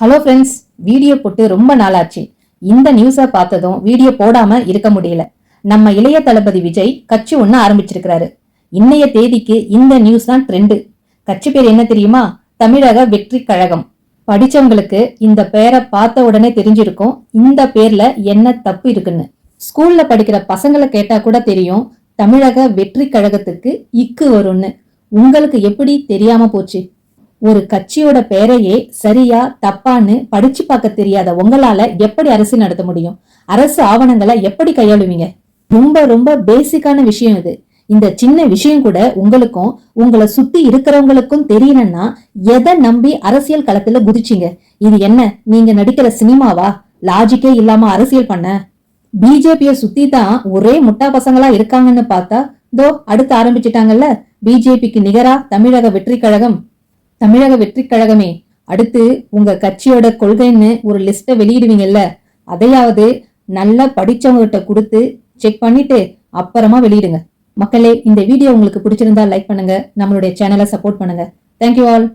Hello friends video போட்டு ரொம்ப நாளாச்சு. இந்த நியூஸை பார்த்ததும் வீடியோ போடாம இருக்க முடியல. நம்ம இளைய தளபதி விஜய் கட்சி ஒன்று ஆரம்பிச்சிருக்கிறாரு. இன்னைய தேதிக்கு இந்த நியூஸ் தான் ட்ரெண்டு கட்சி பேர் என்ன தெரியுமா? தமிழக வெற்றி கழகம். படிச்சவங்களுக்கு இந்த பேரை பார்த்த உடனே தெரிஞ்சிருக்கும் இந்த பேர்ல என்ன தப்பு இருக்குன்னு. ஸ்கூல்ல படிக்கிற பசங்களை கேட்டா கூட தெரியும் தமிழக வெற்றி கழகத்துக்கு இக்கு வரும்னு. உங்களுக்கு எப்படி தெரியாம போச்சு? ஒரு கட்சியோட பெயரையே சரியா தப்பான்னு படிச்சு பார்க்க தெரியாத உங்களால எப்படி அரசு நடத்த முடியும்? அரசு ஆவணங்களை எப்படி கையாளுவீங்க? ரொம்ப ரொம்ப பேசிக்கான விஷயம் இது. இந்த சின்ன விஷயம் கூட உங்களுக்கும் உங்களை சுத்தி இருக்கிறவங்களுக்கும் தெரியலன்னா எதை நம்பி அரசியல் களத்துல குதிச்சிங்க? இது என்ன நீங்க நடிக்கிற சினிமாவா? லாஜிக்கே இல்லாம அரசியல் பண்ண? பிஜேபிய சுத்தி தான் ஒரே முட்டா பசங்களா இருக்காங்கன்னு பார்த்தா தோ அடுத்து ஆரம்பிச்சிட்டாங்கல்ல? பிஜேபிக்கு நிகரா தமிழக வெற்றி கழகம் தமிழக வெற்றி கழகமே அடுத்து உங்க கட்சியோட கொள்கைன்னு ஒரு லிஸ்ட்டை வெளியிடுவீங்கல்ல அதையாவது நல்லா படிச்சவங்ககிட்ட கொடுத்து செக் பண்ணிட்டு அப்புறமா வெளியிடுங்க. மக்களே இந்த வீடியோ உங்களுக்கு பிடிச்சிருந்தா லைக் பண்ணுங்க நம்மளுடைய சேனலை சப்போர்ட் பண்ணுங்க. Thank you all